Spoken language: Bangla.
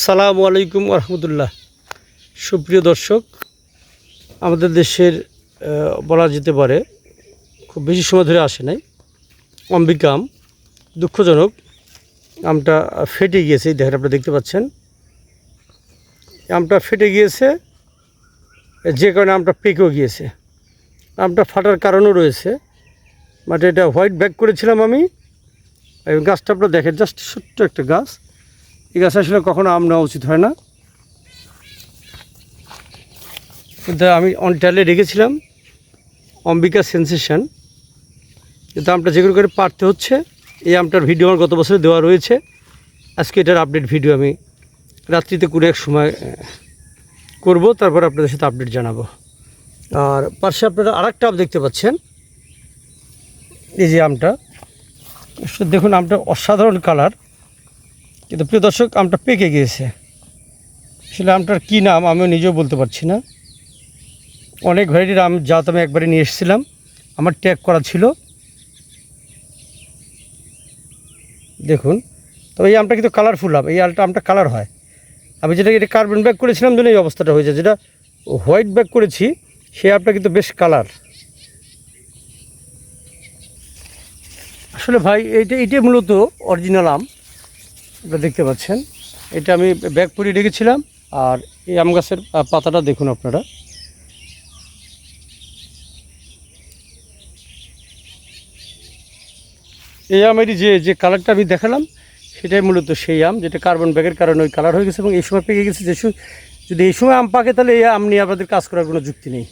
সালামু আলাইকুম রহমতুল্লাহ সুপ্রিয় দর্শক, আমাদের দেশের বলা যেতে পারে, খুব বেশি সময় ধরে আসে নাই। অম্বিকা আম দুঃখজনক, আমটা ফেটে গিয়েছে, এই দেখেন আপনারা দেখতে পাচ্ছেন। আমটা ফেটে গিয়েছে, যে কারণে আমটা পেকেও গিয়েছে। আমটা ফাটার কারণও রয়েছে বাট এটা হোয়াইট ব্যাগ করেছিলাম আমি। গাছটা আপনারা দেখেন জাস্ট ছোট্ট একটা গাছ। এই গাছ আসলে কখনো আম নেওয়া উচিত হয় না। আমি অন ট্যালে রেখেছিলাম অম্বিকা সেন্সেশন কিন্তু আমটা যেগুলো করে পারতে হচ্ছে। এই আমটার ভিডিও আমার গত বছরে দেওয়া রয়েছে। আজকে এটার আপডেট ভিডিও আমি রাত্রিতে করে এক সময় করব। তারপর আপনাদের সাথে আপডেট জানাব। আর পাশে আপনারা আরেকটা আম দেখতে পাচ্ছেন। এই যে আমটা। দেখুন, আমটা অসাধারণ কালার কিন্তু প্রিয় দর্শক, আমটা পেকে গিয়েছে। আসলে আমটার কী নাম আমিও নিজেও বলতে পারছি না। অনেক ভ্যারাইটির আম জাত আমি একবারে নিয়ে এসেছিলাম। আমার ট্যাগ করা ছিল। দেখুন তো এই আমটা কিন্তু কালারফুল আম। এই আলটা আমটা কালার হয়। আমি যেটা এটা কার্বন ব্যাগ করেছিলাম জন্য এই অবস্থাটা হয়েছে। যেটা হোয়াইট ব্যাগ করেছি, সেই আমটা কিন্তু বেশ কালার আসলে ভাই, এইটা, এইটাই মূলত অরিজিনাল আম। আপনারা দেখতে পাচ্ছেন। এটা আমি ব্যাগ পরিয়ে রেখেছিলাম, আর এই আম গাছের পাতাটা দেখুন আপনারা। এই আমেরই যে যে কালারটা আমি দেখালাম, সেটাই মূলত সেই আম, যেটা কার্বন ব্যাগের কারণে ওই কালার হয়ে গেছে এবং এই সময় পেকে গেছে। যে যদি এই সময় আম পাকে, তাহলে এই আম নিয়ে আপনাদের কাজ করার কোনো যুক্তি নেই।